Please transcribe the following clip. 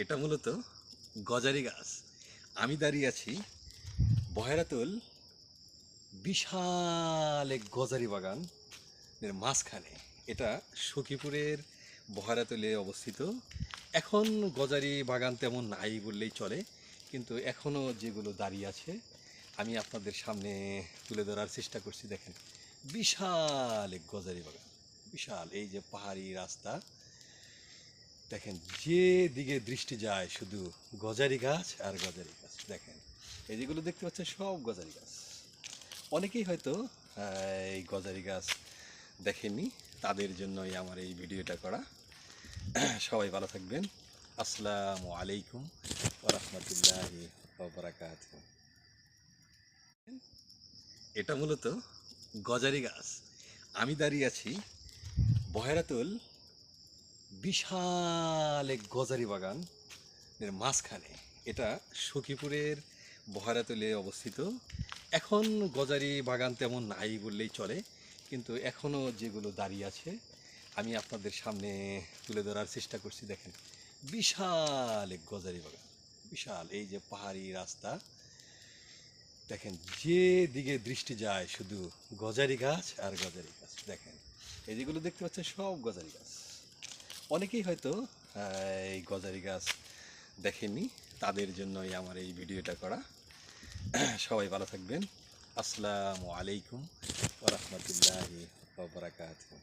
এটা মূলত গজারি গাছ। আমি দাঁড়িয়ে আছি বহেরাতুল বিশাল এক গজারি বাগান এর মাঝখানে। এটা সখীপুরের বহেরাতুলে অবস্থিত। এখন গজারি বাগান তেমন নাই বললেই চলে, কিন্তু এখনও যেগুলো দাঁড়িয়ে আছে, আমি আপনাদের সামনে তুলে ধরার চেষ্টা করছি। দেখেন, বিশাল এক গজারি বাগান। বিশাল, এই যে পাহাড়ি রাস্তা দেখেন, যে দিকে দৃষ্টি যায় শুধু গজারি গাছ আর গজারি গাছ। দেখেন, এই যেগুলো দেখতে পাচ্ছেন সব গজারি গাছ। অনেকেই হয়তো এই গজারি গাছ দেখেননি, তাদের জন্যই আমার এই ভিডিওটা করা। সবাই ভালো থাকবেন। আসসালামু আলাইকুম ওরহমতুল্লাহি বারাকাত এটা মূলত গজারি গাছ। আমি দাঁড়িয়ে আছি বহেরাতুল বিশাল এক গজারি বাগান এর মাঝখানে। এটা সখীপুরের বহারাতলে অবস্থিত। এখন গজারি বাগান তেমন নাই বললেই চলে, কিন্তু এখনও যেগুলো দাঁড়িয়ে আছে, আমি আপনাদের সামনে তুলে ধরার চেষ্টা করছি, দেখেন। বিশাল এক গজারি বাগান, বিশাল। এই যে পাহাড়ি রাস্তা, দেখেন, যে দিকে দৃষ্টি যায় শুধু গজারি গাছ আর গজারি গাছ, দেখেন। এই যেগুলো দেখতে পাচ্ছেন সব গজারি গাছ। অনেকেই হয়তো, এই গজারি গাছ দেখেনি তাদের জন্যই আমার এই ভিডিওটা করা। সবাই ভালো থাকবেন। আসসালামু আলাইকুম ওরহমতুল্লাহ বারাকাতুহু।